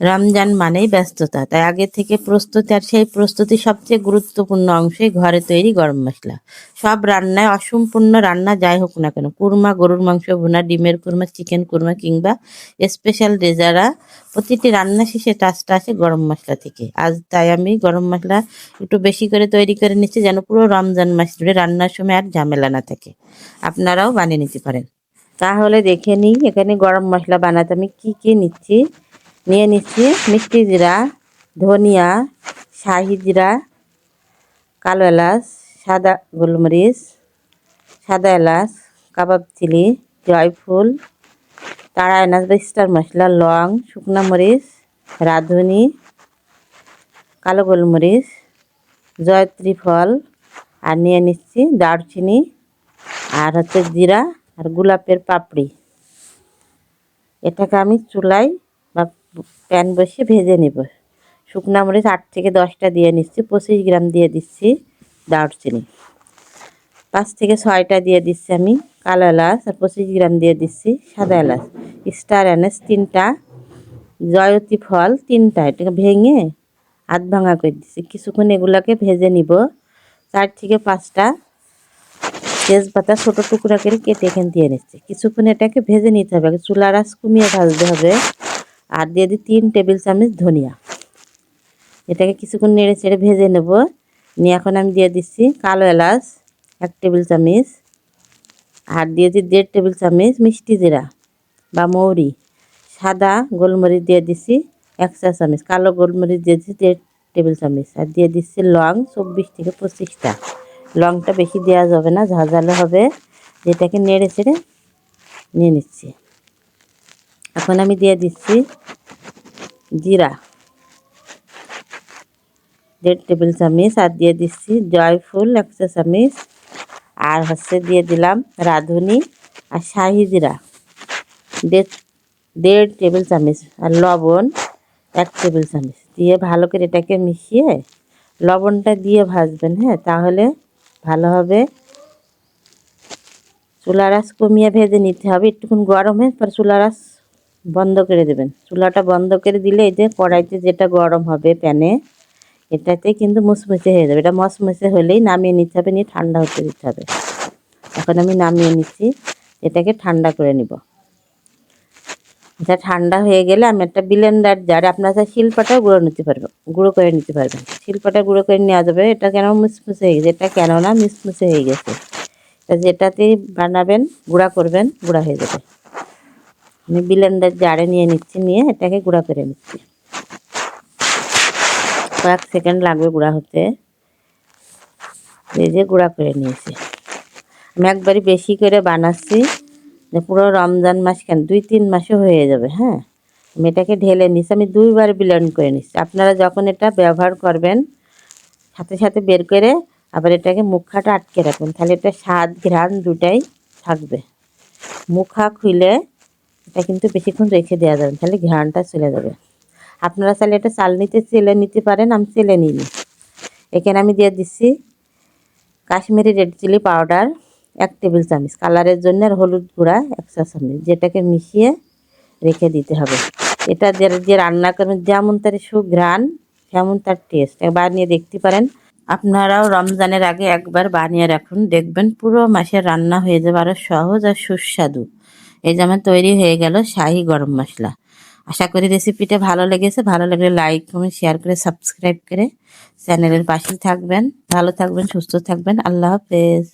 রমজান মানেই ব্যস্ততা। তাই আগে থেকে প্রস্তুতি আর সেই প্রস্তুতি সবচেয়ে গুরুত্বপূর্ণ অংশে ঘরে তৈরি গরম মশলা। সব রান্নায় অসম্পূর্ণ রান্না যাই হোক না কেন, কুরমা, গরুর মাংস, ভুনা, ডিমের কুরমা, চিকেন কুরমা কিংবা স্পেশাল রেজারা প্রতিটি রান্না শেষে টাচটা আসে গরম মশলা থেকে। আজ তাই আমি গরম মশলা একটু বেশি করে তৈরি করে নিচ্ছি যেন পুরো রমজান মাস জুড়ে রান্নার সময় আর ঝামেলা না থাকে। আপনারাও বানিয়ে নিতে পারেন। তাহলে দেখে নিই এখানে গরম মশলা বানাতে আমি কি কি নিচ্ছি। নিয়ে নিচ্ছি। মিষ্টি জিরা, ধনিয়া, শাহি জিরা, কালো এলাচ, সাদা গোলমরিচ, সাদা এলাচ, কাবাব চিলি, জয়ফুল তারা এনাচ বা স্টার মশলা, লং, শুকনো মরিচ, রাঁধুনি, কালো গোলমরিচ, জয়ত্রী ফল, আর নিয়ে নিচ্ছি দারচিনি আর হচ্ছে জিরা আর গোলাপের পাপড়ি। এটাকে আমি চুলায় প্যান বসিয়ে ভেজে নেব। শুকনো মরিচ আট থেকে দশটা দিয়ে নিচ্ছি, পঁচিশ গ্রাম দিয়ে দিচ্ছি দারচিনি। পাঁচ থেকে ছয়টা দিয়ে দিচ্ছি আমি কালো এলাচ আর পঁচিশ গ্রাম দিয়ে দিচ্ছি সাদা এলাচ। স্টার এনাচ তিনটা, জয়তী ফল তিনটা, এটাকে ভেঙে হাত ভাঙা করে দিচ্ছি। কিছুক্ষণ এগুলাকে ভেজে নিব। চার থেকে পাঁচটা তেজপাতা ছোটো টুকরা করে কেটে এখানে দিয়ে নিচ্ছি। কিছুক্ষণ এটাকে ভেজে নিতে হবে চুলার আঁচ কমিয়ে ভাজতে হবে। আর দিয়ে দিই তিন টেবিল চামচ ধনিয়া। এটাকে কিছুক্ষণ নেড়ে চেড়ে ভেজে নেব। নিয়ে এখন আমি দিয়ে দিচ্ছি কালো এলাচ এক টেবিল চামচ আর দিয়ে দিই দেড় টেবিল চামচ মিষ্টি জিরা বা মৌরি। সাদা গোলমরিচ দিয়ে দিচ্ছি এক চা চামচ, কালো গোলমরিচ দিয়ে দিচ্ছি দেড় টেবিল চামচ আর দিয়ে দিচ্ছি লং চব্বিশ থেকে পঁচিশটা। লংটা বেশি দেওয়া যাবে না ঝাঁঝালো হবে। যেটাকে নেড়ে চেড়ে নিয়ে নিচ্ছি। এখন আমি দিয়ে দিচ্ছি জিরা। দেড় টেবিল চামচ আর দিয়ে দিচ্ছি জয়ফুল এক চা চামচ। আর হচ্ছে দিয়ে দিলাম রাঁধুনি আর শাহি জিরা। দেড় দেড় টেবিল চামচ আর লবণ এক টেবিল চামচ। দিয়ে ভালো করে এটাকে মিশিয়ে লবণটা দিয়ে ভাজবেন হ্যাঁ তাহলে ভালো হবে। চুলার আঁচ কমিয়ে ভেজে নিতে হবে। একটুক্ষণ গরম হয়ে পর চুলার আঁচ বন্ধ করে দেবেন। চুলাটা বন্ধ করে দিলে এই যে কড়াইতে যেটা গরম হবে প্যানে, এটাতে কিন্তু মুসমুসে হয়ে যাবে। এটা মসমুসে হলেই নামিয়ে নিতে হবে, নিয়ে ঠান্ডা হতে দিতে হবে। এখন আমি নামিয়ে নিচ্ছি, এটাকে ঠান্ডা করে নিব। এটা ঠান্ডা হয়ে গেলে আমি একটা ব্লেন্ডার জার আপনার শিলপাটাও গুঁড়ো নিতে পারবেন, গুঁড়ো করে নিতে পারবেন। শিলপাটা গুঁড়ো করে নেওয়া যাবে, এটা কেন মুসমুসে হয়ে গেছে, এটা কেন না মিসমুসে হয়ে গেছে। তা যেটাতেই বানাবেন, গুঁড়া করবেন, গুঁড়া হয়ে যাবে। আমি ব্লেন্ডার জারে নিয়ে নিচ্ছি, নিয়ে এটাকে গুঁড়া করে নিচ্ছি। কয়েক সেকেন্ড লাগবে গুঁড়া হতে। এই যে গুঁড়া করে নিয়েছি। আমি একবারই বেশি করে বানাচ্ছি, যে পুরো রমজান মাস কেন, দুই তিন মাসে হয়ে যাবে হ্যাঁ? আমি এটাকে ঢেলে নিচ্ছি আমি দুইবার ব্লেন্ড করে নিচ্ছি আপনারা যখন এটা ব্যবহার করবেন, সাথে সাথে বের করে আবার এটাকে মুখাটা আটকে রাখবেন, তাহলে এটা স্বাদ, ঘ্রাণ দুটাই থাকবে। মুখা খুলে এটা কিন্তু বেশিক্ষণ রেখে দেওয়া যাবে তাহলে ঘ্রাণটা চলে যাবে। আপনারা চাইলে এটা চালনিতে চেলে নিতে পারেন, আমি চেলে নিই এখানে আমি দিয়ে দিচ্ছি কাশ্মীরি রেড চিলি পাউডার, এক টেবিল চামচ। কালারের জন্য আর হলুদ গুঁড়া, এক চা চামচ। যেটাকে মিশিয়ে রেখে দিতে হবে। এটা যে যে রান্না করবেন, যেমন তার সুঘ্রাণ, তেমন তার টেস্ট বানিয়ে দেখতে পারেন। আপনারাও রমজানের আগে একবার বানিয়ে রাখুন। দেখবেন পুরো মাসের রান্না হয়ে যাবে আরও সহজ আর সুস্বাদু। এই যে আমার তৈরি হয়ে গেল শাহি গরম মশলা। আশা করি রেসিপিটা ভালো লেগেছে। ভালো লাগলে লাইক কমেন্ট শেয়ার করে সাবস্ক্রাইব করে চ্যানেলের পাশেই থাকবেন। ভালো থাকবেন, সুস্থ থাকবেন। আল্লাহ হাফেজ।